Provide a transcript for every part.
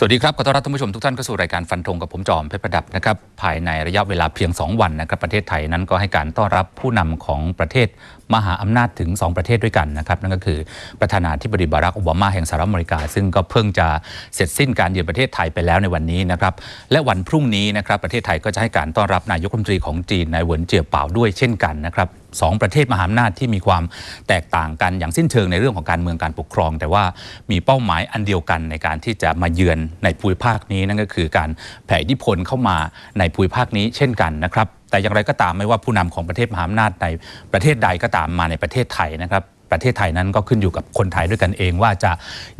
สวัสดีครับ ขอต้อนรับท่านผู้ชมทุกท่านเข้าสู่รายการฟันธงกับผมจอมเพชรประดับนะครับ ภายในระยะเวลาเพียง 2 วันนะครับ ประเทศไทยนั้นก็ให้การต้อนรับผู้นำของประเทศมหาอำนาจถึง 2 ประเทศด้วยกันนะครับ นั่นก็คือประธานาธิบดีบารักโอบามาแห่งสหรัฐอเมริกา ซึ่งก็เพิ่งจะเสร็จสิ้นการเยือนประเทศไทยไปแล้วในวันนี้นะครับ และวันพรุ่งนี้นะครับประเทศไทยก็จะให้การต้อนรับนายกรัฐมนตรีของจีนนายเหวินเจียเป่าด้วยเช่นกันนะครับ สองประเทศมหาอำนาจที่มีความแตกต่างกันอย่างสิ้นเชิงในเรื่องของการเมืองการปกครอง แต่ว่ามีเป้าหมายอันเดียวกันในการที่จะมาเยือนในภูมิภาคนี้นั่นก็คือการแผ่อิทธิพลเข้ามาในภูมิภาคนี้เช่นกันนะครับแต่อย่างไรก็ตามไม่ว่าผู้นำของประเทศมหาอำนาจในประเทศใดก็ตามมาในประเทศไทยนะครับ ประเทศไทยนั้นก็ขึ้นอยู่กับคนไทยด้วยกันเองว่าจะ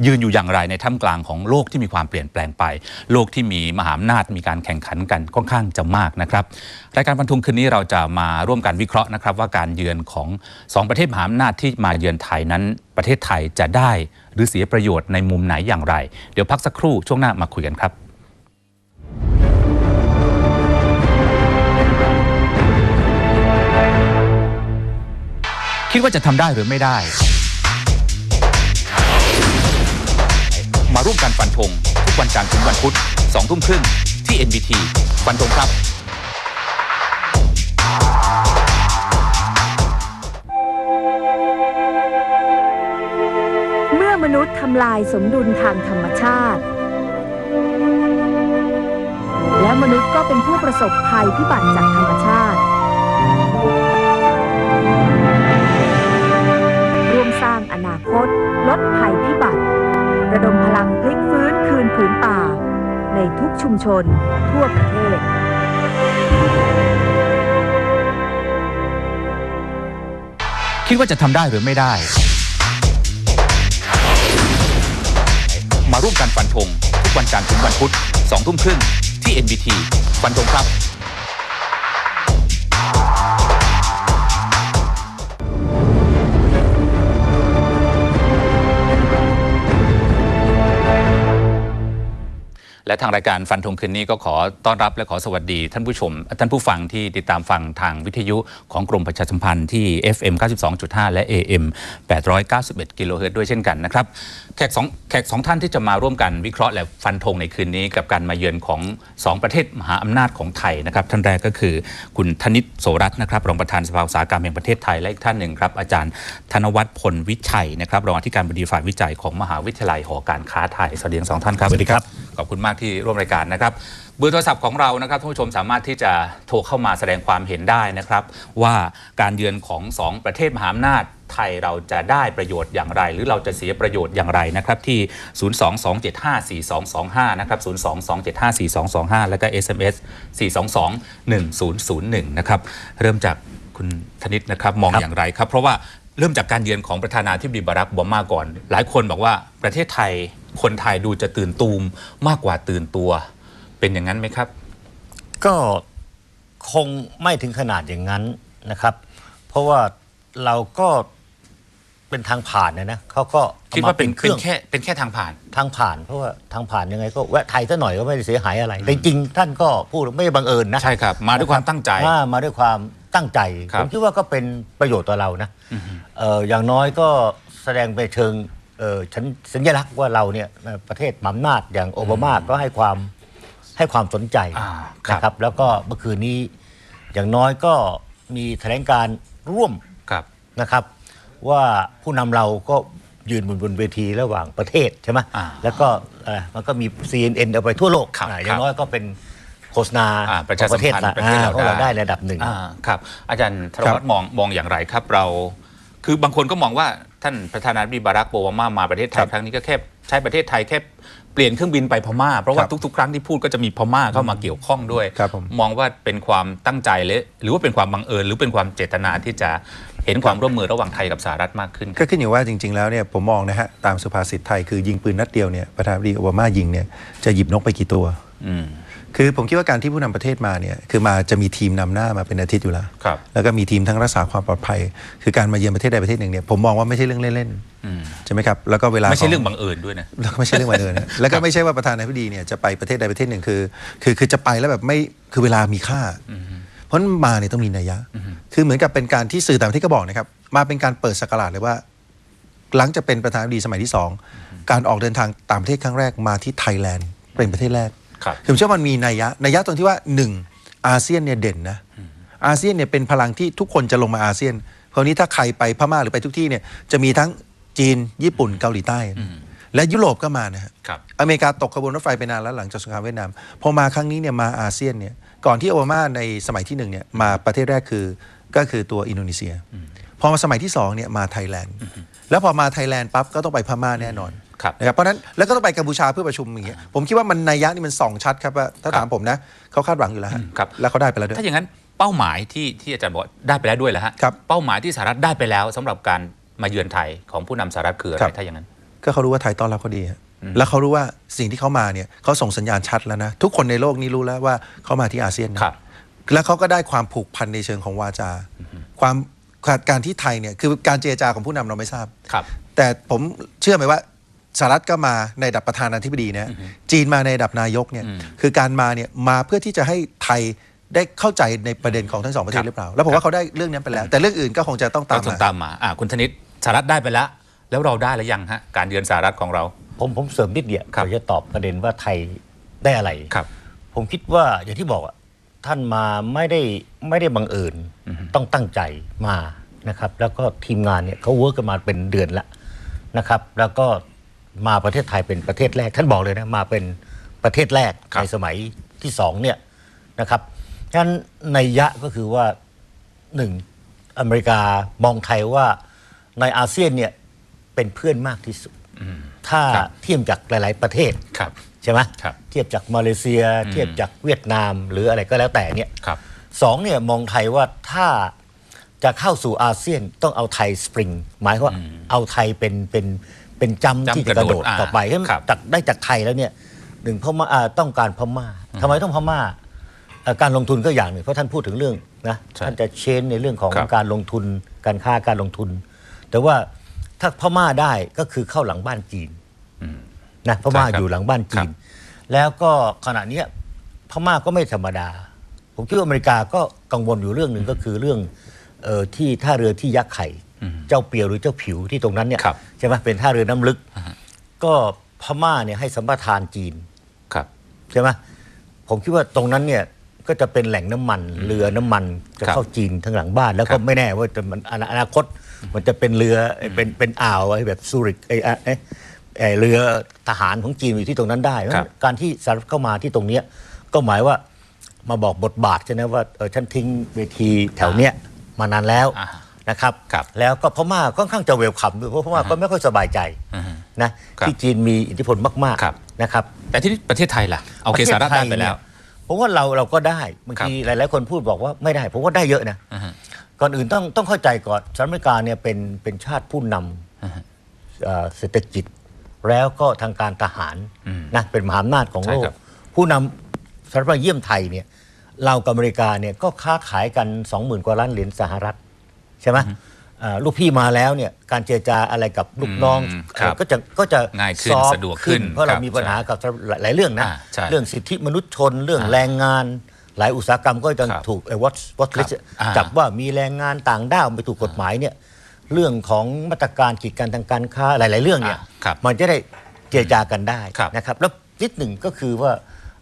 ยืนอยู่อย่างไรในท่ามกลางของโลกที่มีความเปลี่ยนแปลงไป โลกที่มีมหาอำนาจมีการแข่งขันกันค่อนข้างจะมากนะครับรายการบรรทุงคืนนี้เราจะมาร่วมกันวิเคราะห์นะครับ ว่าการเยือนของสองประเทศมหาอำนาจที่มาเยือนไทยนั้น ประเทศไทยจะได้หรือเสียประโยชน์ในมุมไหนอย่างไร เดี๋ยวพักสักครู่ช่วงหน้ามาคุยกันครับ คิดว่าจะทำได้หรือไม่ได้ มาร่วมกันฟันธงทุกวันจันทร์ถึงวันพุธสองทุ่มครึ่งที่ NBT ฟันธงครับเมื่อมนุษย์ทำลายสมดุลทางธรรมชาติ และมนุษย์ก็เป็นผู้ประสบภัยพิบัติจากธรรมชาติ นาคต ลดภัยพิบัติ ระดมพลังพลิกฟื้นคืนผืนป่า ในทุกชุมชนทั่วประเทศ คิดว่าจะทำได้หรือไม่ได้ มาร่วมกันฟันธงทุกวันจันทร์ถึงวันพุธสองทุ่มครึ่งที่ NBT ฟันธงครับ และทางรายการฟันธงคืนนี้ก็ขอต้อนรับและขอสวัสดีท่านผู้ชม ท่านผู้ฟังที่ติดตามฟังทางวิทยุของกรมประชาสัมพันธ์ที่ FM 92.5 และ AM 891กิโลเฮิรตซ์ด้วยเช่นกันนะครับแขกสองแขกสองท่านที่จะมาร่วมกันวิเคราะห์และฟันธงในคืนนี้ กับการมาเยือนของ 2 ประเทศมหาอำนาจของไทยนะครับท่านแรกก็คือคุณธนิตโสรัตน์นะครับรองประธานสภาอุตสาหกรรมแห่งประเทศไทยและอีกท่านหนึ่งครับอาจารย์ธนวัฒน์พลวิชัยนะครับรองอธิการบดีฝ่ายวิจัยของมหาวิทยาลัยหอการค้าไทยสวัสดีทั้งสองท่านครับสวัสดีครับ ขอบคุณมากที่ร่วมรายการนะครับเบอร์โทรศัพท์ของเรานะครับท่านผู้ชมสามารถที่จะโทรเข้ามาแสดงความเห็นได้นะครับ ว่าการเยือนของสองประเทศมหาอำนาจไทยเราจะได้ประโยชน์อย่างไร หรือเราจะเสียประโยชน์อย่างไรนะครับที่ 022754225 นะครับ 022754225 แล้วก็ SMS 4221001 นะครับ เริ่มจากคุณธนิตนะครับมองครับอย่างไรครับ เพราะว่า เริ่มจากการเยือนของประธานาธิบดีบารักโอบามาก่อน หลายคนบอกว่าประเทศไทยคนไทยดูจะตื่นตูมมากกว่าตื่นตัว เป็นอย่างนั้นไหมครับ ก็คงไม่ถึงขนาดอย่างนั้นนะครับ เพราะว่าเราก็ เป็นทางผ่านนะนะเขาก็อคิดว่าเป็นมเคเป็รื่นองแค่เป็นแค่ทางผ่าน ทางผ่านเพราะว่าทางผ่านยังไงก็แวะไทยซะหน่อยก็ไม่ได้เสียหายอะไรแต่จริงๆท่านก็พูดไม่ได้บังเอิญนะใช่ครับ มาด้วยความตั้งใจอ่ามาด้วยความตั้งใจครัผบ มคิดว่าก็เป็นประโยชน์ต่อเรานะเอออย่างน้อยก็แสดงไปเชิงเออฉันสัญลักษณ์ว่าเราเนี่ยเอ่อประเทศมหาอำนาจอย่างโอบามาก็ให้ความให้ความสนใจอ่าครับ นะครับ แล้วก็เมื่อคืนนี้อย่างน้อยก็มีแถลงการร่วม ครับ นะครับ ว่าผู้นำเราก็ยืนบนบนเวทีระหว่างประเทศใช่ไหมอ่าแล้วก็เอ่อมันก็มี CNN เอาไปทั่วโลกครับอ่าครับอย่างน้อยก็เป็นโฆษณาอ่าประชาของประเทศสัมพันธ์ละประเทศเราอ่าของเราได้ได้ระดับหนึ่งอ่าครับอาจารย์ธนวัฒน์มองมองอย่างไรครับเรา คือบางคนก็มองว่าท่านประธานาธิบดีบารักโอบามามาประเทศไทครัยบครั้งนี้ก็แค่ใช้ประเทศไทยแค่เปลี่ยนเครื่องบินไปพม่า เพราะว่าครับทุกๆ ครั้งที่พูดก็จะมีพม่าเข้ามาเกี่ยวข้องด้วยครับผมมองว่าเป็นความตั้งใจเลยหรือว่าเป็นความบังเอิญหรือเป็นความเจตนาที่จะ เห็นความร่วมมือระหว่างไทยกับสหรัฐมากขึ้น ก็ขึ้นอยู่ว่าจริง ๆ แล้วเนี่ยผมมองนะฮะตามสุภาษิตไทยคือยิงปืนนัดเดียวเนี่ยประธานาธิบดีโอบามายิงเนี่ยจะหยิบนกไปกี่ตัวอืมคือผมคิดว่าการที่ผู้นำประเทศมาเนี่ยคือมาจะมีทีมนำหน้ามาเป็นอาทิตย์อยู่แล้วครับแล้วก็มีทีมทั้งรักษาความปลอดภัย คือการมาเยือนประเทศใดประเทศหนึ่งเนี่ยผมมองว่าไม่ใช่เรื่องเล่นอืมๆใช่ไหมครับแล้วก็เวลาไม่ใช่เรื่องขบังเอิญด้วยนะแล้วก็ไม่ใช่เรื่องบังเอิญนะแล้วก็ไม่ใช่ว่าประธานาธิบดีเนี่ยจะไปประเทศใดประเทศหนึ่งคือ คือคือจะไปแล้วแบบไม่คือเวลามีค่า เพราะฉะนั้นมาเนี่ยต้องมีนัยยะ คือเหมือนกับเป็นการที่สื่อต่างประเทศก็บอกนะครับ มาเป็นการเปิดสกราชเลยว่า หลังจากเป็นประธานาธิบดีสมัยที่สองการออกเดินทางต่างประเทศครั้งแรกมาที่ไทยแลนด์เป็นประเทศแรกครับคือผมเชื่อว่ามันมีนัยยะนัยยะตรงที่ว่าหนึ่งอาเซียนเนี่ยเด่นนะอาเซียนเนี่ยเป็นพลังที่ทุกคนจะลงมาอาเซียนคราวนี้ถ้าใครไปพม่าหรือไปทุกที่เนี่ยจะมีทั้งจีนญี่ปุ่นเกาหลีใต้ และยุโรปก็มานะฮะครับอเมริกาตกขบวนรถไฟไปนานแล้วหลังจากสงครามเวียดนามพอมาครั้งนี้เนี่ยมาอาเซียนเนี่ย ก่อนที่โอบามาในสมัยที่หนึ่งเนี่ยมาประเทศแรกคือก็คือตัวอินโดนีเซีย พอมาสมัยที่สองเนี่ยมาไทยแลนด์ แล้วพอมาไทยแลนด์ปั๊บก็ต้องไปพม่าแน่นอนครับนะครับเพราะฉะนั้นแล้วก็ต้องไปกัมพูชาเพื่อประชุมอย่างเงี้ยผมคิดว่ามันนัยยะนี่มันส่องชัดครับว่าถ้าครับถามผมนะเขาคาดหวังอยู่แล้วฮะครับแล้วเขาได้ไปแล้วด้วยถ้าอย่างนั้นเป้าหมายที่ที่อาจารย์บอกว่าได้ไปแล้วด้วยแล้วฮะครับเป้าหมายที่สหรัฐได้ไปแล้วสำหรับการมาเยือนไทยของผู้นำสหรัฐคืออะครัไรบถ้าอย่างนั้น ก็เขารู้ว่าไทยต้อนรับเขาดีฮะ แล้วเขารู้ว่าสิ่งที่เขามาเนี่ยเขาส่งสัญญาณชัดแล้วนะ ทุกคนในโลกนี้รู้แล้วว่าเขามาที่อาเซียนนะครับแล้วเขาก็ได้ความผูกพันในเชิงของวาจา ความการที่ไทยเนี่ยคือการเจรจาของผู้นำเราไม่ทราบครับ แต่ผมเชื่อไหมว่าสหรัฐก็มาในระดับประธานาธิบดีนะจีนมาในระดับนายกเนี่ยอืมคือการมาเนี่ยมาเพื่อที่จะให้ไทยได้เข้าใจในประเด็นของทั้งสองประเทครัศบหรือเปล่า แล้วผมว่าเขาได้เรื่องนี้ไปแล้ว แต่เรื่องอื่นก็คงจะต้องตาตามมส่งมาตามมาอ่าคุณธนิตสหรัฐได้ไปแล้ว แล้วเราได้หรือยังฮะการเยือนสหรัฐของเรา ผมผมเสริมนิดเดียวครับก่อนจะตอบประเด็นว่าไทยได้อะไรครับ ผมคิดว่าอย่างที่บอกอะท่านมาไม่ได้ไม่ได้บังเอิญต้องตั้งใจมานะครับ แล้วก็ทีมงานเนี่ยเขาเวิร์กกันมาเป็นเดือนละนะครับ แล้วก็มาประเทศไทยเป็นประเทศแรก ท่านบอกเลยนะมาเป็นประเทศแรกครับในสมัยที่สองเนี่ยนะครับฉะนั้นในยยะก็คือว่าหนึ่งอเมริกามองไทยว่าในอาเซียนเนี่ยเป็นเพื่อนมากที่สุด ถ้าครับเทียบจากหลาย ๆ ประเทศครับใช่ไหมครับเทียบจากมาเลเซีย เทียบจากเวียดนามหรืออะไรก็แล้วแต่เนี่ยครับสองเนี่ยมองไทยว่าถ้าจะเข้าสู่อาเซียนต้องเอาไทยสปริงหมายความว่าเอาไทยเป็นเป็นเป็นจำจำที่จะกระโดดกระโดดอ่าต่อไปให้มันครับจากได้จากไทยแล้วเนี่ยหนึ่งพม่าอ่าต้องการพม่าทำไมต้องพม่าเอ่อการลงทุนก็อย่างหนึ่งเพราะท่านพูดถึงเรื่องนะใช่ท่านจะเชนในเรื่องของครับการลงทุนการค้าการลงทุน แต่ว่าถ้าพม่าได้ก็คือเข้าหลังบ้านจีน นะพม่าใช่ครับอยู่หลังบ้านจีครันบแล้วก็ขณะเนี้ยพม่าก็ไม่ธรรมดา ผมคิดว่าอเมริกาก็กังวลอยู่เรื่องหนึ่งก็คือเรื่องเออที่ท่าเรือที่ยักษ์ไข่ เจ้าเปียวหรือเจ้าผิวที่ตรงนั้นเนี่ยครับใช่ไหมเป็นท่าเรือน้ำลึก ก็พม่าเนี่ยให้สัมปทานจีนครับใช่ไหมผมคิดว่าตรงนั้นเนี่ยก็จะเป็นแหล่งน้ำมันเรือน้ำมันจะครับเข้าจีนทั้งหลังบ้าน แล้วครัก็บไม่แน่ว่าจะมันอนาอนาคต มันจะเป็นเรือเป็นเป็นอ่าวไอ้แบบซูริกไอ้ ไอ้ไอ้ไอ้เรือทหารของจีนอยู่ที่ตรงนั้นได้เพราะฉะนั้นการที่สหรัฐเข้ามาที่ตรงเนี้ยก็หมายว่ามาบอกบทบาทใช่ไหมว่าเออฉันทิ้งเวทีแถวเนี้ยมานานแล้วอ่า นะครับ ครับแล้วก็พม่าค่อนข้างจะเวลคัมด้วยเพราะพม่าก็ไม่ค่อยสบายใจอือฮึนะครับที่จีนมีอิทธิพลมากครับ ๆนะครับ แต่ที่ประเทศไทยล่ะโอเคสหรัฐได้ไปแล้วผมว่าเราเราก็ได้บางครับทีหลาย ๆ คนพูดบอกว่าไม่ได้ผมว่าได้เยอะนะอือฮึก่อนอื่นต้องต้องเข้าใจก่อนสหรัฐอเมริกาเนี่ยเป็นเป็นชาติผู้นำเอ่อเศรษฐกิจ แล้วก็ทางการทหารอืมนะเป็นมหาอำนาจของใช่โลกครับผู้นำสหรัฐมาเยี่ยมไทยเนี่ยเรากับอเมริกาเนี่ยก็ค้าขายกัน 20,000 กว่าล้านเหรียญสหรัฐใช่ไหมอ่าลูกพี่มาแล้วเนี่ยการเจรจาอะไรกับลูกน้องอืมครับเอ่อก็จะก็จะง่ายขึ้นซอฟต์สะดวกขึ้น เพราะเราครับมีปัญหากับหลายๆเรื่องนะอ่าใช่เรื่องสิทธิมนุษยชนเรื่องแรงงาน หลายอุตสาหกรรมก็จะครับถูกไอ้วัตวัตลิสอ่าจับว่ามีแรงงานต่างด้าวไม่ถูกกฎหมายเนี่ย เรื่องของมาตรการกีดกันทางการค้าหลาย ๆ เรื่องเนี่ย อ่าครับมันจะได้เจรจากันได้ครับนะครับ แล้วนิดหนึ่งก็คือว่า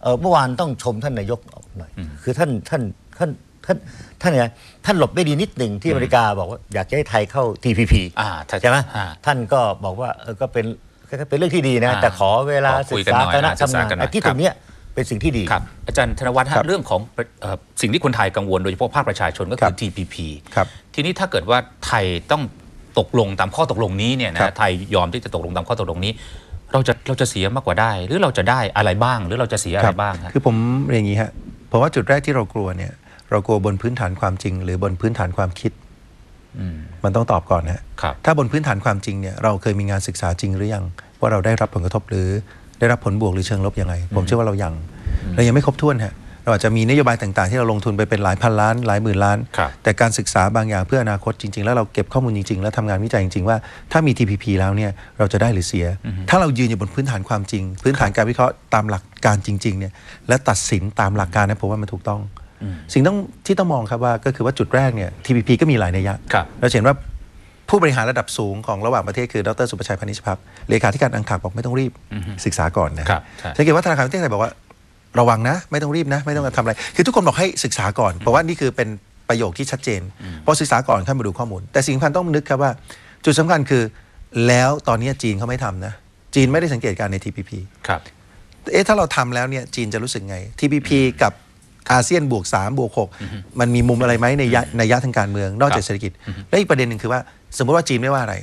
เอ่อเมื่อวานต้องชมท่านนายกหน่อย คือท่านท่านท่านท่านท่านเนี่ยท่านหลบได้ดีนิดหนึ่งที่อเมริกาบอกว่าอยากจะให้ไทยเข้า TPP อ่าถ้าใช่ไหมอ่าท่านก็บอกว่าเออก็เป็นก็เป็นเรื่องที่ดีนะ อ่าแต่ขอเวลาขอคุศึยกกันษาหน่อยคณะนะศึกทำษางานกันหน่อยไอ้ที่ครับตรงเนี้ย เป็นสิ่งที่ดี ครับอาจารย์ธนวัฒน์ครัฮะบเรื่องของเอ่อสิ่งที่คนไทยกังวลโดยเฉพาะภาคประชาชนก็ครัคือบ TPP ครับทีนี้ถ้าเกิดว่าไทยต้องตกลงตามข้อตกลงนี้เนี่ยครันะบไทยยอมที่จะตกลงตามข้อตกลงนี้ เราจะเราจะเสียมากกว่าได้ หรือเราจะได้อะไรบ้าง หรือเราจะเสียอะไรบ้างฮะ คือผมเรียนอย่างนี้ฮะเพราะว่าจุดแรกที่เรากลัวเนี่ย เรากลัวบนพื้นฐานความจริง หรือบนพื้นฐานความคิดอืม มันต้องตอบก่อนนะฮะ ครับ ถ้าบนพื้นฐานความจริงเนี่ยเราเคยมีงานศึกษาจริงหรือยังว่าเราได้รับผลกระทบหรือ ได้รับผลบวกหรือเชิงลบยังไง ผมเชื่อว่าเรายังเรายังไม่ครบถ้วนฮะเราอาจจะมีนโยบายต่างๆ ที่เราลงทุนไปเป็นหลายพันล้าน หลายหมื่นล้านครับแต่การศึกษาบางอย่างเพื่ออนาคตจริง ๆ แล้วเราเก็บข้อมูลจริง ๆ แล้วทำงานวิจัยจริง ๆ ว่าถ้ามี TPP แล้วเนี่ยเราจะได้หรือเสีย ถ้าเรายืนอยู่บนพื้นฐานความจริง พื้นฐานการวิเคราะห์ตามหลักการจริงๆเนี่ยและตัดสินตามหลักการนะผมว่ามันถูกต้อง สิ่งต้องที่ต้องมองครับว่าก็คือว่าจุดแรกเนี่ย TPP ก็มีหลายนัยยะครับเราจะเห็นว่า ผู้บริหารระดับสูงของระหว่างประเทศคือดรสุประชัยพานิชพักเลขาธิการอังคารบอกไม่ต้องรีบศึกษาก่อนนะครับใช่สังเกตว่าธนาคารแห่งประเทศไทยบอกว่าระวังนะ ไม่ต้องรีบนะ ไม่ต้องทำอะไร คือทุกคนบอกให้ศึกษาก่อน เพราะว่านี่คือเป็นประโยคที่ชัดเจนพอศึกษาก่อนค่อยมาดูข้อมูล แต่สิ่งสำคัญต้องนึกครับว่า จุดสำคัญคือ แล้วตอนนี้จีนเขาไม่ทำนะ จีนไม่ได้สังเกตการณ์ใน TPP ครับเอ๊ะถ้าเราทำแล้วเนี่ยจีนจะรู้สึกไง TPP กับอาเซียนบวก3บวก6มันมีมุมอะไรไหมในยะในยะทางการเมือง นอกจากเศรษฐกิจและอีกประเด็นหนึ่งคือว่า สมมติว่าจีนไม่ว่าอะไร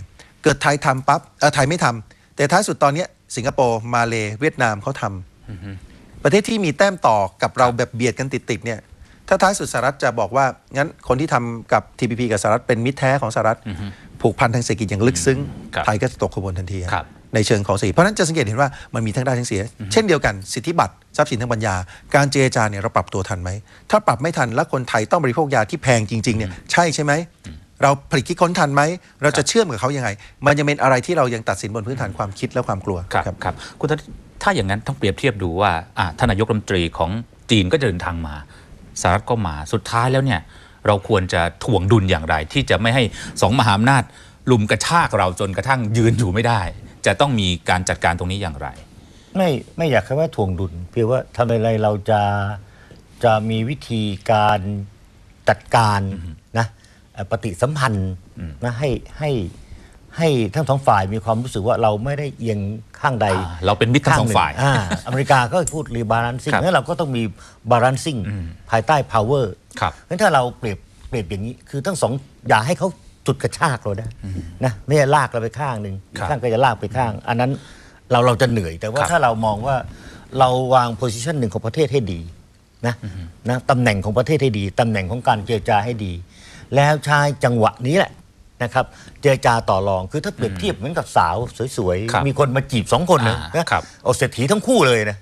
เกิดไทยทำปั๊บเออไทยไม่ทำแต่ท้ายสุดตอนเนี้ยสิงคโปร์มาเลเวียดนามเขาทำประเทศที่มีแต้มต่อกับเราแบบเบียดกันติดๆเนี่ยถ้าท้ายสุดสหรัฐจะบอกว่า งั้นคนที่ทำกับ TPP กับสหรัฐเป็นมิตรแท้ของสหรัฐ ผูกพันทางเศรษฐกิจอย่างลึกซึ้งครับไทยก็จะตกขบวนทันทีครับในเชิงของเศรษฐกิจเพราะฉะนั้นจะสังเกตเห็นว่ามันมีทั้งได้ทั้งเสีย เช่นเดียวกันสิทธิบัตรทรัพย์สินทางปัญญา การเจรจาเนี่ยเราปรับตัวทันไหม ถ้าปรับไม่ทันแล้วคนไทยต้องบริโภคยาที่แพงจริงๆเนี่ยใช่ใช่ไหม เราผลิตคิดค้นทันไหม เราจะเชื่อมกับเขายังไง มันยังเป็นอะไรที่เรายังตัดสินบนพื้นฐานความคิดและความกลัวครับครับคุณธนถ้าอย่างนั้นต้องเปรียบเทียบดูว่าอะท่านนายกรัฐมนตรีของจีนก็จะเดินทางมาสหรัฐก็มาสุดท้ายแล้วเนี่ยเราควรจะถ่วงดุลอย่างไร ที่จะไม่ให้สองมหาอำนาจลุมกระชากเราจนกระทั่งยืนอยู่ไม่ได้ จะต้องมีการจัดการตรงนี้อย่างไร ไม่ไม่อยากให้ว่าถ่วงดุลเพียงว่าทำอะไรเราจะจะมีวิธีการจัดการนะเอ่อ ปฏิสัมพันธ์นะให้ให้ให้ทั้งสองฝ่ายมีความรู้สึกว่าเราไม่ได้เอียงข้างใดอ่าเราเป็นมิตรทั้งสองฝ่ายข้หนึ่อ่อเมริกาก็พูดรีบาลานซิ่งครับงั้นเราก็ต้องมีบาลานซิ่งภายใต้ power ครับงั้นถ้าเราเปรียบเปรียบอย่างนี้คือทั้งสองอย่าให้เขาจุดกระชากเราได้นะไม่ใช่ลากเราไปข้างหนึ่งอีครักบข้างก็จะลากไปข้าง อันนั้นเราเราจะเหนื่อยแต่ว่าครับถ้าเรามองว่าเราวางโพ i ิชันหนึ่งของประเทศให้ดีนะนะตำแหน่งของประเทศให้ดีตำแหน่งของการเจรจาให้ดี แล้วใช้จังหวะนี้แหละนะครับเจรจาต่อรองคือถ้าเปรียบเทียบเหมือนกับสาวสวยครับๆ มีคนมาจีบสองคนนะอ่านะครับเอาเศรษฐีทั้งคู่เลยนะ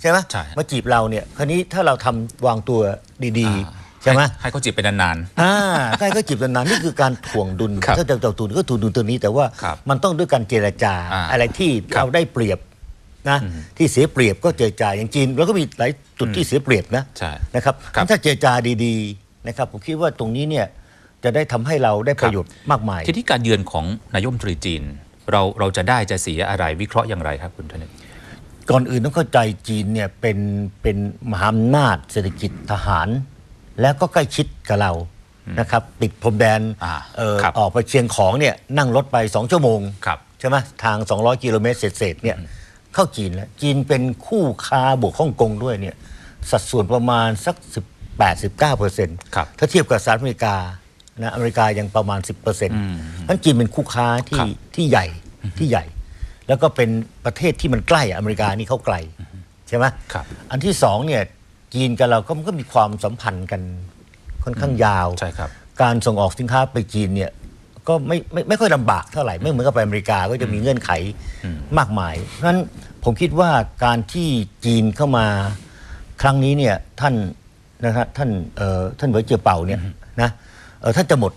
ใช่ไหมใช่ มาจีบเราเนี่ยคราวนี้ถ้าเราทำวางตัวดีอ่าๆใช่ไหม ให้เขาจีบไปนาน อ่าใช่ก็จีบกันนานนี่คือการถ่วงดุลครับถ้าจะจะถ่วงดุลก็ถ่วงดุลตัวนี้แต่ว่าครับมันต้องด้วยการเจรจาอ่าอะไรที่ครับเราได้เปรียบนะที่เสียเปรียบก็เจรจาอย่างจีนแล้วก็มีหลายจุดที่เสียเปรียบนะใช่นะครับครับ ถ้าเจรจาดีๆนะครับผมคิดว่าตรงนี้เนี่ย จะได้ทำให้เราได้ประโยชน์มากมายๆทีนี้การเยือนของนายกรัฐมนตรีจีน เราเราจะได้จะเสียอะไรวิเคราะห์อย่างไรครับคุณธนิตก่อนอื่นต้องเข้าใจจีนเนี่ยเป็นเป็นมหาอำนาจเศรษฐกิจทหาร แล้วก็ใกล้ชิดกับเรานะครับติดพรมแดนอ่าเอ่อครับออกไปเชียงของเนี่ยนั่งรถไป2ชั่วโมงครับใช่ไหมทาง 200 กิโลเมตรเศษๆเนี่ยเข้าจีนแล้วจีนเป็นคู่ค้าบวกฮ่องกงด้วยเนี่ยสัดส่วนประมาณสัก 18-19เปอร์เซ็นต์ครับถ้าเทียบกับสหรัฐอเมริกา นะอเมริกายังประมาณ 10เปอร์เซ็นต์นั้นจีนเป็นคู่ค้าที่ครับที่ใหญ่ที่ใหญ่ แล้วก็เป็นประเทศที่มันใกล้อะอเมริกานี่เขาไกลใช่ไหมครับอันที่สองเนี่ยจีนกับเราก็มันก็มีความสัมพันธ์กันค่อนข้างยาวใช่ครับการส่งออกสินค้าไปจีนเนี่ยก็ไม่ไม่ไม่ค่อยลำบากเท่าไหร่ไม่เหมือนกับไปอเมริกาก็จะมีเงื่อนไขมากมาย เพราะฉะนั้นผมคิดว่าการที่จีนเข้ามาครั้งนี้เนี่ยท่านนะฮะท่านเอ่อท่านเหวยเจียเป่าเนี่ยนะเอ่อ ท่านจะหมด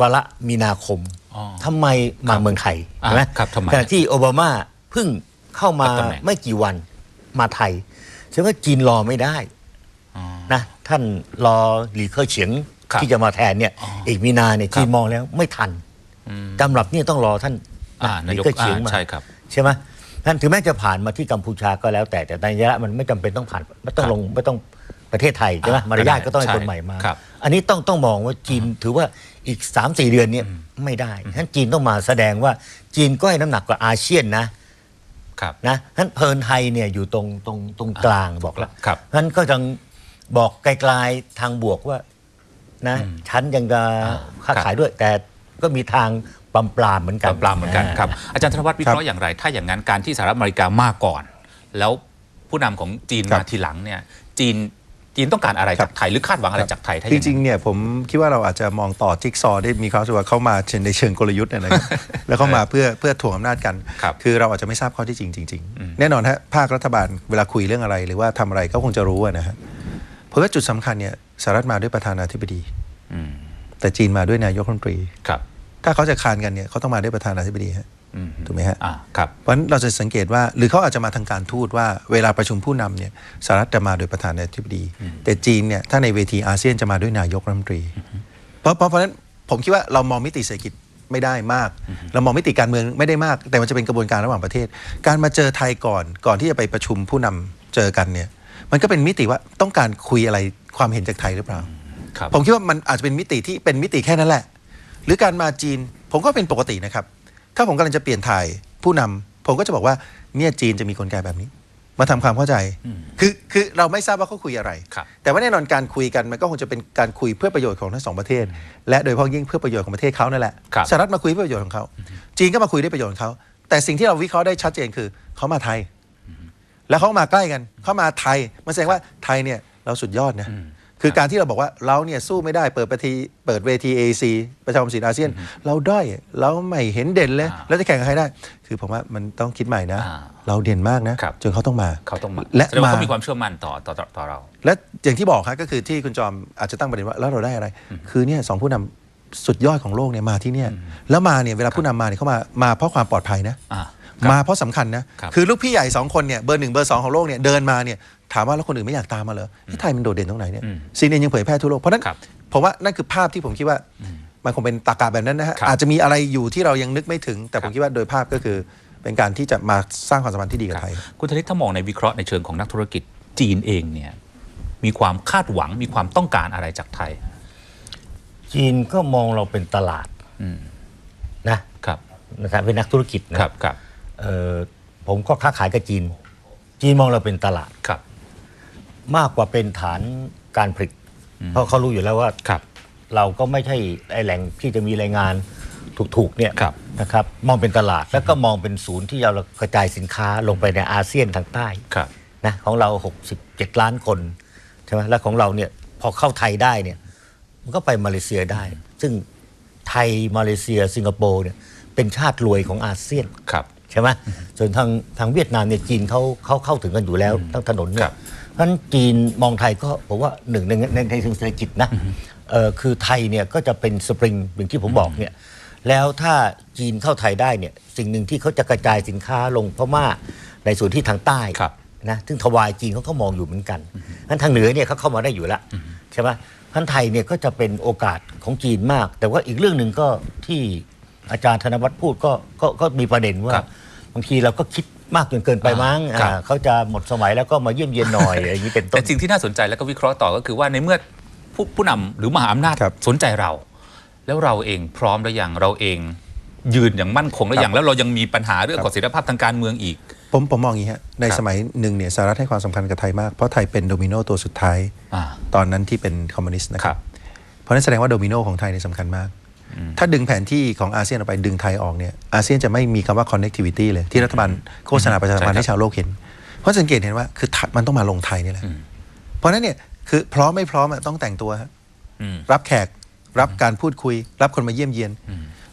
วาระมีนาคมอ๋อทำไมมาเมืองไทยอ่าใช่ไหมครับทำไมขณะที่โอบามาเพิ่งเข้ามารับตำแหน่งไม่กี่วันมาไทยแสดงว่าจีนรอไม่ได้อ๋อนะท่านรอหลีเคอร์เฉียงครับที่จะมาแทนเนี่ยอีกมีนาเนี่ยครับจีนมองแล้วไม่ทันจำหรับเนี่ยต้องรอท่านอ่าหนายลีกเคอร์เฉียงอ่ามาใช่ครับใช่ไหมท่านถึงแม้จะผ่านมาที่กัมพูชาก็แล้วแต่แต่ในระยะมันไม่จำเป็นต้องผ่านไม่ต้องครับลงไม่ต้อง ประเทศไทยใช่ไหมอ่ามารยาทก็ต้องให้ใช่คนใหม่มา ครับ อันนี้ต้องต้องมองว่าจีนถือว่าอีก3าสี่เดือนเนี่ยไม่ได้ท่านจีนต้องมาแสดงว่าจีนก็ให้น้ำหนักกว่าอาเซียนนะครับ นะท่านเพลินไทยเนี่ยอยู่ตรงตรงตรงกลางบอกแล้วครับท่านก็จังบอกไกลๆทางบวกว่านะฉันยังจะค้าครับขายด้วย แต่ก็มีทางปรามปรามๆเหมือนกัน ปลามๆเหมือนกันครับอาจารย์ธนวัฒน์วิเคราะห์อย่างไร ถ้าอย่างนั้นการที่สหรัฐอเมริกามาก่อน แล้วผู้นำของจีนครัมาบทีหลังเนี่ยจีน จีนต้องการอะไรครัจาบกไทยหรือคาดหวังอะไรจากไทยถ้าอจย่างรินั้งนๆเนี่ยผมคิดว่าเราอาจจะมองต่อจิ๊กซอว์ได้มีความรู้สึกว่าเข้ามาในเชิงกลยุทธ์เนยนะครับแล้วเข้ามาเพื่อเพื่อถ่วงอำนาจกันครับอเราอาจจะไม่ทราบข้อที่จริงจริงๆ แน่นอนฮะภาครัฐบาลเวลาคุยเรื่องอะไร หรือว่าทำอะไรก็คงจะรู้อะนะฮะเพราะว่าจุดสำคัญเนี่ยสหรัฐมาด้วยประธานาธิบดีอืมแต่จีนมาด้วยนายกรัฐมนตรีครับ ถ้าเขาจะคานกันเนี่ยเขาต้องมาด้วยประธานาธิบดีฮะอืม ถูกไหมฮะอ่าครับเพราะฉะนั้นเราจะสังเกตว่า หรือเขาอาจจะมาทางการทูตว่าเวลาประชุมผู้นำเนี่ยสหรัฐจะมาโดยประธานาธิบดี แต่จีนเนี่ยถ้าในเวทีอาเซียนจะมาด้วยนายกรัฐมนตรี เพราะเพราะเพราะฉะนั้นผมคิดว่าเรามองมิติเศรษฐกิจไม่ได้มาก เรามองมิติการเมืองไม่ได้มาก แต่มันจะเป็นกระบวนการระหว่างประเทศ การมาเจอไทยก่อนก่อนที่จะไปประชุมผู้นำเจอกันเนี่ยมันก็เป็นมิติว่าต้องการคุยอะไรความเห็นจากไทยหรือเปล่าครับผมคิดว่ามันอาจจะเป็นมิติที่เป็นมิติแค่นั้นแหละ หรือการมาจีนผมก็เป็นปกตินะครับ ถ้าผมกำลังจะเปลี่ยนถ่ายผู้นำผมก็จะบอกว่าเนี่ยจีนจะมีกลไกแบบนี้ มาทำความเข้าใจ คือคือเราไม่ทราบว่าเขาคุยอะไรครับแต่ว่าแน่นอนการคุยกันมันก็คงจะเป็นการคุยเพื่อประโยชน์ของทั้งสองประเทศ และโดยเฉพาะยิ่งเพื่อประโยชน์ของประเทศเขานั่นแหละครับสหรัฐมาคุยเพื่อประโยชน์ของเขาจีนก็มาคุยด้วยประโยชน์ของเขาแต่สิ่งที่เราวิเคราะห์ได้ชัดเจนคือเขามาไทย แล้วเขามาใกล้กันเขามาไทย มันแสดงว่าไทยเนี่ยเราสุดยอดนะ คือการที่เราบอกว่าเราเนี่ยสู้ไม่ได้เปิดประทีเปิดเวที AEC ประชาคมสิทธิอาเซียน เราด้อยเราไม่เห็นเด่นเลยอ่าแล้วจะแข่งกับใครได้ คือผมว่ามันต้องคิดใหม่นะอ่าเราเด่นมากนะครับจนเขาต้องมาเขาต้องมาและแสดงว่ามาเขามีความเชื่อมั่นต่อต่อต่อต่อเรา และอย่างที่บอกครับก็คือที่คุณจอมอาจจะตั้งประเด็นว่าแล้วเราได้อะไร คือเนี่ยสองผู้นำสุดยอดของโลกเนี่ยมาที่เนี่ยแล้วมาเนี่ยเวลาผู้นำมาเนี่ยเขามามาเพราะความปลอดภัยนะอ่ามาเพราะสำคัญนะครับคือลูกพี่ใหญ่สองคนเนี่ยเบอร์หนึ่งเบอร์สองของโลกเนี่ยเดินมาเนี่ย ถามว่าแล้วคนอื่นไม่อยากตามมาเหรอที่ไทยมันโดดเด่นตรงไหนเนี่ยอืมซีเนนยังเผยแพร่ทั่วโลกเพราะฉะนั้นครับผมว่านั่นคือภาพที่ผมคิดว่ามันคงเป็นตากาแบบนั้นนะฮะครับอาจจะมีอะไรอยู่ที่เรายังนึกไม่ถึง แต่คผรัมบคิดว่าโดยภาพก็คือเป็นการที่จะมาสร้างความสัมพันธ์ที่ดีกับไทย คุณธนิตถ้ามองในวิเคราะห์ในเชิงของนักธุรกิจจีนเองเนี่ยมีความคาดหวังมีความต้องการอะไรจากไทย จีนก็มองเราเป็นตลาดอืมนะครับนะครับเป็นนักธุรกิจนะครับครับเอ่อผมก็ค้าขายกับจีน จีนมองเราเป็นตลาดครับ มากกว่าเป็นฐานการผลิต เพราะเขารู้อยู่แล้วว่าครับ เราก็ไม่ใช่ไอแหล่งที่จะมีแรงงานถูกๆเนี่ยครับนะครับมองเป็นตลาดแล้วก็มองเป็นศูนย์ที่เรากระจายสินค้าลงไปในอาเซียนทางใต้ครับนะของเรา 67 ล้านคนใช่ไหมแล้วของเราเนี่ยพอเข้าไทยได้เนี่ยมันก็ไปมาเลเซียได้ ซึ่งไทยมาเลเซีย สิงคโปร์เนี่ยเป็นชาติรวยของอาเซียนครับใช่ไหมส่วนทางทางเวียดนามเนี่ยจีนเขาเขาเข้าถึงกันอยู่แล้วทั้งถนนเนี่ครัยบ เพราะฉะนั้นจีนมองไทยก็ผมว่าหนึ่งในในในเชิงเศรษฐกิจนะเออคือไทยเนี่ยก็จะเป็นสปริงอย่างที่ผมบอกเนี่ยแล้วถ้าจีนเข้าไทยได้เนี่ยสิ่งหนึ่งที่เขาจะกระจายสินค้าลงพม่าในส่วนที่ทางใต้ครับนะซึ่งทวายจีนเขาก็มองอยู่เหมือนกันนั้นทางเหนือเนี่ยเขาเข้ามาได้อยู่แล้วใช่ไหมท่านไทยเนี่ยก็จะเป็นโอกาสของจีนมาก แต่ว่าอีกเรื่องหนึ่งก็ที่อาจารย์ธนวัฒน์พูดก็ก็ก็มีประเด็นว่าครับบางทีเราก็คิด มากจนเกินไปมั้งครับ อ่าเขาจะหมดสมัยแล้วก็มาเยี่ยมเยียนหน่อยอย่างนี้เป็นต้แต่น สิ่งที่น่าสนใจแล้วก็วิเคราะห์ต่อก็คือว่าในเมื่อผู้ผู้นำหรือมหาอำนาจครับ สนใจเรา แล้วเราเองพร้อมหรือยังเราเอง ยืนอย่างมั่นคงหรือยังแล้วเรายังมีปัญหาเรื่องของเสถียรภาพทางการเมืองอีก ผมผมมองอย่างนี้ฮะในครับ สมัยหนึ่งเนี่ยสหรัฐให้ความสำคัญกับไทยมาก เพราะไทยเป็นโดมิโนตัวสุดท้าย อ่า ตอนนั้นที่เป็นคอมมิวนิสต์นะคครัรับบเพราะฉะนั้นแสดงว่าโดมิโนของไทยเนี่ยสำคัญมาก ถ้าดึงแผนที่ของอาเซียนออกไปดึงไทยออกเนี่ยอาเซียนจะไม่มีคำว่า connectivity เลยที่รัฐบาลโฆษณาประชาสัมพันธ์ใช่ครับให้ชาวโลกเห็น เพราะสังเกตเห็นว่าคือมันต้องมาลงไทยนี่แหละเพราะฉะนั้นเนี่ยคือพร้อมไม่พร้อมอะต้องแต่งตัวฮะอืมรับแขกรับการพูดคุย รับคนมาเยี่ยมเยียน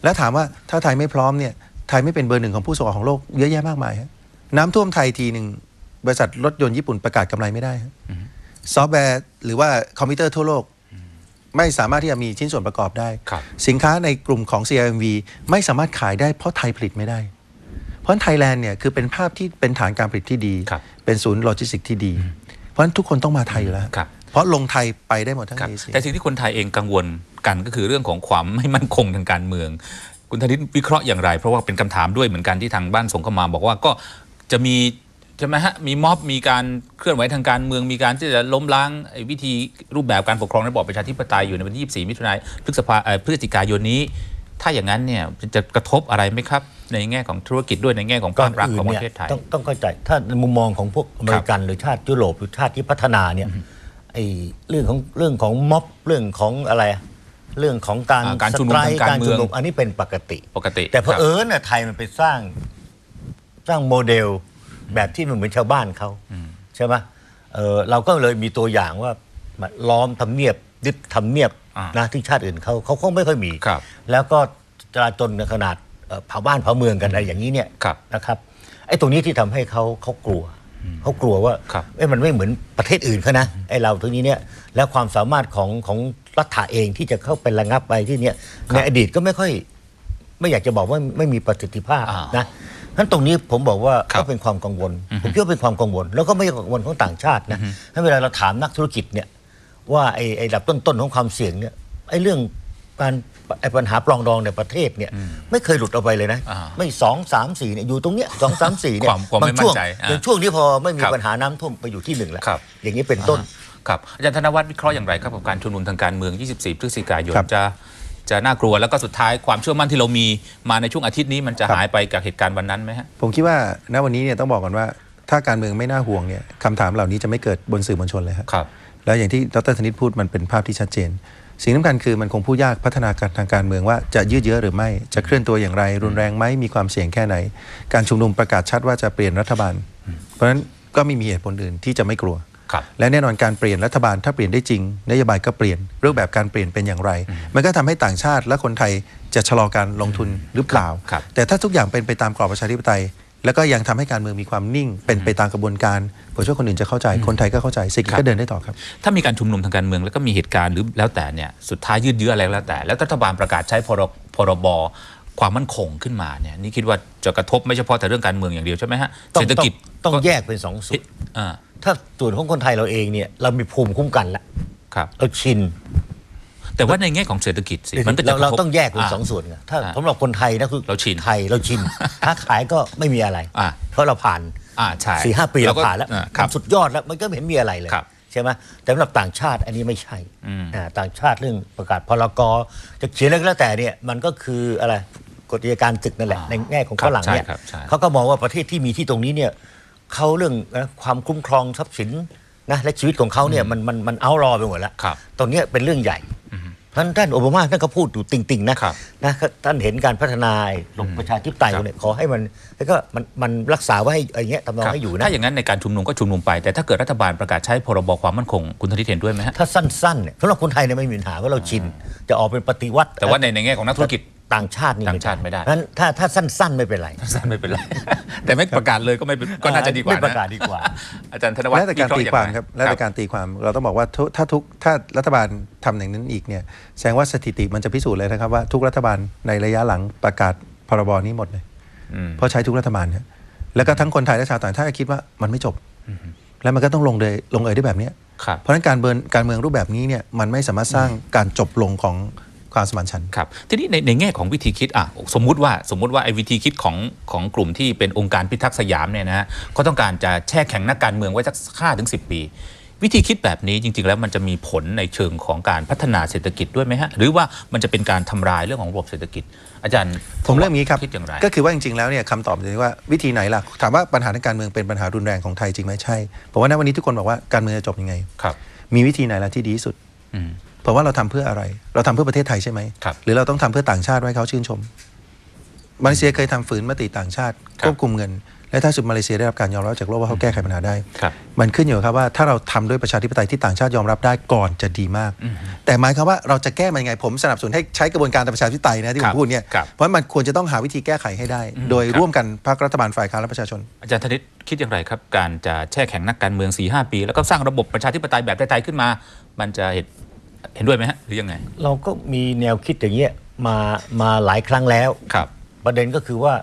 แล้วถามว่าถ้าไทยไม่พร้อมเนี่ยไทยไม่เป็นเบอร์หนึ่งของผู้ส่งออกของโลกเยอะแยะมากมายฮะน้ำท่วมไทยทีหนึ่งบริษัทรถยนต์ญี่ปุ่นประกาศกำไรไม่ได้ฮะซอฟต์แวร์หรือว่าคอมพิวเตอร์ทั่วโลก ไม่สามารถที่จะมีชิ้นส่วนประกอบได้ครับสินค้าในกลุ่มของ CIMV ไม่สามารถขายได้เพราะไทยผลิตไม่ได้ เพราะไทยแลนด์เนี่ยคือเป็นภาพที่เป็นฐานการผลิตที่ดีครับเป็นศูนย์โลจิสติกส์ที่ดี เพราะฉะนั้นทุกคนต้องมาไทยอยู่แล้วครับเพราะลงไทยไปได้หมดทั้งครับเอเชียแต่สิ่งที่คนไทยเองกังวลกันก็คือเรื่องของความไม่มั่นคงทางการเมือง คุณธนิตวิเคราะห์อย่างไร เพราะว่าเป็นคำถามด้วยเหมือนกันที่ทางบ้านส่งเข้ามาบอกว่าก็จะมี ใช่ไหมฮะ มีม็อบ มีการเคลื่อนไหวทางการเมือง มีการที่จะล้มล้างไอ้วิธีรูปแบบการปกครองระบอบประชาธิปไตยอยู่ในวันที่ 24 มิถุนายนพฤษภาเอ่อพฤศจิกายนนี้ ถ้าอย่างนั้นเนี่ยจะกระทบอะไรไหมครับ ในแง่ของธุรกิจด้วยในแง่ของก่อภานพลักษณ์อื่ขนองปเนี่ยระเทศไทยต้องต้องเข้าใจถ้าในมุมมองของพวกอเมริกันหรือชาติยุโรปหรือชาติที่พัฒนาเนี่ยไอ้เรื่องของเรื่องของม็อบเรื่องของอะไรอะเรื่องของการอ่าการชุมนุมสไตทางการเมืองชุมนุอันนี้เป็นปกติปกติ แต่เพคอรับเอิญน่ะไทยมันไปสร้างสร้างโมเดล แบบที่มันเหมือนชาวบ้านเขาใช่ไหมเออเราก็เลยมีตัวอย่างว่ามาล้อมทำเนียบยึดทำเนียบอ่านะที่ชาติอื่นเขาเขาคงไม่ค่อยมีครับแล้วก็จราจนในขนาดเอ่อเผาบ้านเผาเมืองกันอะไรอย่างนี้เนี่ยครับนะครับไอ้ตรงนี้ที่ทำให้เขาเขากลัวเขากลัวว่าครับเอ้ยมันไม่เหมือนประเทศอื่นเขานะไอ้เราตรงนี้เนี่ยแล้วความสามารถของของรัฐาเองที่จะเข้าไประงับไปที่เนี่ยในอดีตก็ไม่ค่อย ไม่อยากจะบอกว่าไม่มีประสิทธิภาพอ่านะ นั้นตรงนี้ผมบอกว่าครับก็เป็นความกังวล ผมคิดว่าเป็นความกังวล แล้วก็ไม่ใช่กังวลของต่างชาตินะถ้าเวลาเราถามนักธุรกิจเนี่ยว่าไอ้ไอ้ระดับต้นๆของความเสี่ยงเนี่ยไอ้เรื่องการไอ้ปัญหาปลองดองในประเทศเนี่ยไม่เคยหลุดออกไปเลยนะอ่าไม่สองสามสี่เนี่ยอยู่ตรงเนี้ยสองสามสี่เนี่ยความความไม่บงช่วงมั่นใจอ่าอย่างช่วงนี้พอไม่มีครับปัญหาน้ำท่วมไปอยู่ที่หนึ่งแล้วครับอย่างนี้เป็นต้นครับอาจารย์ธนวัฒน์วิเคราะห์อย่างไรครับกับการชุมนุมทางการเมือง 24 พฤศจิกายนครับจะ จะน่ากลัวแล้วก็สุดท้ายความเชื่อมั่นที่เรามีมาในช่วงอาทิตย์นี้มันจะครับหายไปจากเหตุการณ์วันนั้นไหมฮะผมคิดว่าณวันนี้เนี่ยต้องบอกก่อนว่าถ้าการเมืองไม่น่าห่วงเนี่ยคำถามเหล่านี้จะไม่เกิดบนสื่อมวลชนเลยครับครับ แล้วอย่างที่ดรธนิตพูดมันเป็นภาพที่ชัดเจน สิ่งสำคัญคือมันคงพูดยากพัฒนาการทางการเมืองว่าจะยืดเยื้อหรือไม่ จะเคลื่อนตัวอย่างไร รุนแรงไหมมีความเสี่ยงแค่ไหน การชุมนุมประกาศชัดว่าจะเปลี่ยนรัฐบาล เพราะฉะนั้นก็ไม่มีเหตุผลอื่นที่จะไม่กลัวครับ และแน่นอนการเปลี่ยนรัฐบาลถ้าเปลี่ยนได้จริงนโยบายก็เปลี่ยนรูปแบบการเปลี่ยนเป็นอย่างไร มันก็ทำให้ต่างชาติและคนไทยจะชะลอการลงทุนหรือเปล่าครับแต่ถ้าทุกอย่างเป็นไปตามกรอบประชาธิปไตย แล้วก็ยังทำให้การเมืองมีความนิ่ง เป็นไปตามกระบวนการผมเชื่อคนอื่นจะเข้าใจคนไทยก็เข้าใจเศรษฐกิจก็เดินได้ต่อครับ ถ้ามีการชุมนุมทางการเมืองแล้วก็มีเหตุการณ์หรือแล้วแต่เนี่ยสุดท้ายยืดเยื้ออะไรก็แล้วแต่ แล้วรัฐบาลประกาศใช้พรพรบความมั่นคงขึ้นมาเนี่ยนี่คิดว่าจะกระทบไม่เฉพาะแต่เรื่องการเมืองอย่างเดียวใช่ไหมฮะต้องเศรษฐกิจต้องต้องแยกเป็นสองส่วนอ่า ถ้าส่วนของคนไทยเราเองเนี่ย เรามีภูมิคุ้มกันแล้วครับ เราชินแต่ว่าในแง่ของเศรษฐกิจสิมันก็จะเราเรากะทบต้องแยกเป็นสองส่วนไงถ้าอ่าสำหรับคนไทยนะคือเราชินไทยเราชินค้าขายก็ไม่มีอะไรอ่าเพราะเราผ่านอ่าใช่สี่ห้าปีเราก็ผ่านแล้วอ่ครับมันสุดยอดแล้วมันก็ไม่เห็นมีอะไรเลยครับใช่ไหมแต่สำหรับต่างชาติอันนี้ไม่ใช่อืมอ่าต่างชาติเรื่องประกาศพรกจะเขียนอะไรก็แล้วแต่เนี่ยมันก็คืออะไรกฎอัยการศึกนั่นแหละอ่าในแง่ของครับฝรั่งเนี่ยใช่ครับใช่เขาก็มองว่าประเทศที่มีที่ตรงนี้เนี่ย เขาเรื่องนะความคุ้มครองทรัพย์สินนะและชีวิตของเขาเนี่ยมันมันมันเอารอไปหมดแล้วครับตรงเนี้ยเป็นเรื่องใหญ่ท่านท่านโอบามาท่านก็พูดอยู่ติงๆนะครับนะท่านเห็นการพัฒนาลงประชาธิปไตยครับเนี่ยขอให้มันแล้วก็มันมันรักษาไว้ให้อย่างเงี้ยทำนองครับให้อยู่นะถ้าอย่างนั้นในการชุมนุมก็ชุมนุมไป แต่ถ้าเกิดรัฐบาลประกาศใช้พรบความมั่นคงคุณธนิตเห็นด้วยไหมฮะถ้าสั้นๆเนี่ยสำหรับคนไทยเนี่ยไม่มีปัญหาเพราะเราชินจะออกเป็นปฏิวัติ แต่ว่าในในแง่ของนักธุรกิจ ต่างชาตินี่ต่างชาติไม่ได้นั้นถ้าถ้าสั้น ๆ ไม่เป็นไรสั้นไม่เป็นไร แต่ไม่ประกาศเลยก็ไม่เป็นก็น่าจะดีกว่าไม่ประกาศดีกว่า อาจารย์ธนวัฒน์แล้วแต่การตีความครับวิแล้วเะห์แต่การตีความเราต้องบอกว่าทุกถ้าทุกถ้ารัฐบาลทำอย่างนั้นอีกเนี่ยแสดงว่าสถิติมันจะพิสูจน์เลยนะครับว่าทุกรัฐบาลในระยะหลังประกาศพรบนี้หมดเลยอืมเพราะใช้ทุกรัฐบาลเนี่ยแล้วก็ทั้งคนไทยและชาวต่างชาติก็คิดว่ามันไม่จบแล้วมันก็ต้องลงเลยลงเอยด้วยแบบเนี้ยครับเพราะฉะนั้นการเมืองการเมืองรูปแบบนี้เนี่ยมันไม่สามารถสร้างการจบลงของ ความสมานฉันท์ครับทีนี้ในในแง่ของวิธีคิดอะสมมุติว่าสมมุติว่าไอ้วิธีคิดของของกลุ่มที่เป็นองค์การพิทักษ์สยามเนี่ยนะฮะเขาต้องการจะแช่แข็งนักการเมืองไว้สักห้าถึงสิปี วิธีคิดแบบนี้จริง ๆ แล้วมันจะมีผลในเชิงของการพัฒนาเศรษฐกิจด้วยไหมฮะหรือว่ามันจะเป็นการทำลายเรื่องของระบบเศรษฐกิจ อาจารย์ผมเรื่องนี้ครับคิดอย่างไรก็คือว่าจริงๆแล้วเนี่ยคำตอบจะว่าวิธีไหนล่ะถามว่าปัญหาทางการเมืองเป็นปัญหารุนแรงของไทยจริงไหมใช่ผมว่าณวันนี้ทุกคนบอกว่าการเมืองจะจบยังไงครับมีวิธีไหนล่ะที่ดีที่สุด อืมผมว่าเราทำเพื่ออะไร เราทำเพื่อประเทศไทยใช่ไหมครับหรือเราต้องทำเพื่อต่างชาติไว้เขาชื่นชม มาเลเซียเคยทำฝืนมติต่างชาติครับควบคุมเงิน และถ้าสุดมาเลเซียได้รับการยอมรับจากโลกว่าเขาแก้ไขปัญหาได้ครับมันขึ้นอยู่กับครับว่าถ้าเราทำด้วยประชาธิปไตยที่ต่างชาติยอมรับได้ก่อนจะดีมาก แต่หมายความว่าเราจะแก้มันยังไงผมสนับสนุนให้ใช้กระบวนการตามประชาธิปไตยนะที่ผครัมบพูดเนี่ยครับเพราะมันควรจะต้องหาวิธีแก้ไขให้ได้ โดยครับร่วมกันพรรครัฐบาลฝ่ายค้านและประชาชน อาจารย์ธนิตคิดอย่างไรครับการจะแช่แข็งนักการเมือง4ีหปี แล้วก็สร้างระบบประชาธิปไตยแบบไทยๆขึ้นมา มันจะเห็น เห็นด้วยไหมฮะหรือยังไง เราก็มีแนวคิดอย่างเงี้ยมามาหลายครั้งแล้ว ครับ ประเด็นก็คือว่า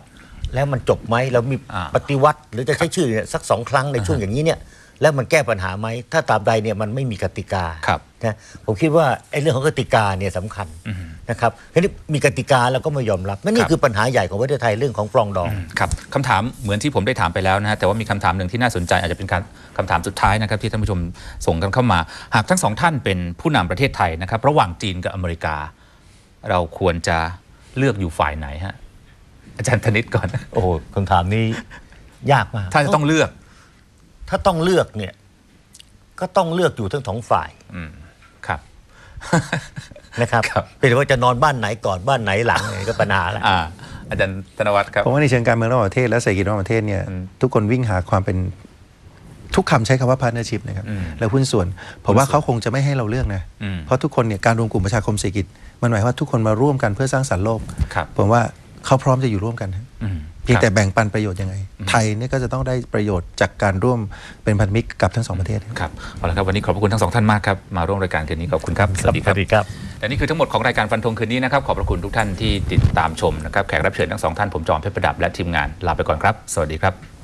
แล้วมันจบไหมเรามีอ่า ปฏิวัติ หรือจะใช้ชื่อเนี่ยสักสองครั้งในช่วงอย่างนี้เนี่ย แล้วมันแก้ปัญหาไหม ถ้าตราบใดเนี่ยมันไม่มีกติกาครับนะผมคิดว่าไอ้เรื่องของกติกาเนี่ยสำคัญนะครับทีนี้มีกติกาแล้วก็ไม่ยอมรับนั่นนี่ครับคือปัญหาใหญ่ของประเทศไทยเรื่องของปลองดอง ครับคำถามเหมือนที่ผมได้ถามไปแล้วนะฮะแต่ว่ามีคำถามหนึ่งที่น่าสนใจอาจจะเป็นการคำถามสุดท้ายนะครับที่ท่านผู้ชมส่งกันเข้ามา หากทั้งสองท่านเป็นผู้นำประเทศไทยนะครับ ระหว่างจีนกับอเมริกา เราควรจะเลือกอยู่ฝ่ายไหนฮะอาจารย์ธนิตก่อน โอ้โหคำถามนี้ยากมาก ถ้าจะต้องเลือก ถ้าต้องเลือกเนี่ย ก็ต้องเลือกอยู่ทั้งสองฝ่ายอืมครับ นะครับครับ เป็นว่าจะนอนบ้านไหนก่อนบ้านไหนหลังเนี่ยก็ปัญหาแล้วอ่า อาจารย์ธนวัฒน์ครับ ผมว่าในเชิงการเมืองระหว่างประเทศและเศรษฐกิจระหว่างประเทศเนี่ยอืมทุกคนวิ่งหาความเป็นทุกคำใช้คำว่า partnership นะครับอืมแล้วหุ้นส่วน ผมว่าเขาคงจะไม่ให้เราเลือกนะ อืมเพราะทุกคนเนี่ยการรวมกลุ่มประชาคมเศรษฐกิจ มันหมายความว่าทุกคนมาร่วมกันเพื่อสร้างสรรค์โลก ครับ ผมว่าเขาพร้อมจะอยู่ร่วมกันฮะ อืม เพียงแต่ครับแบ่งปันประโยชน์ยังไง ไทยเนี่ยก็จะต้องได้ประโยชน์จากการร่วมเป็นพันธมิตรกับทั้งสองประเทศครับเอาละครับวันนี้ขอบพระคุณทั้งสองท่านมากครับมาร่วมรายการคืนนี้ขอบคุณครับสวัสดีครับสวัสดีครับและนี่คือทั้งหมดของรายการฟันธงคืนนี้นะครับขอบพระคุณทุกท่านที่ติดตามชมนะครับแขกรับเชิญทั้งสองท่านผมจอมเพชรประดับและทีมงานลาไปก่อนครับ สวัสดีครับ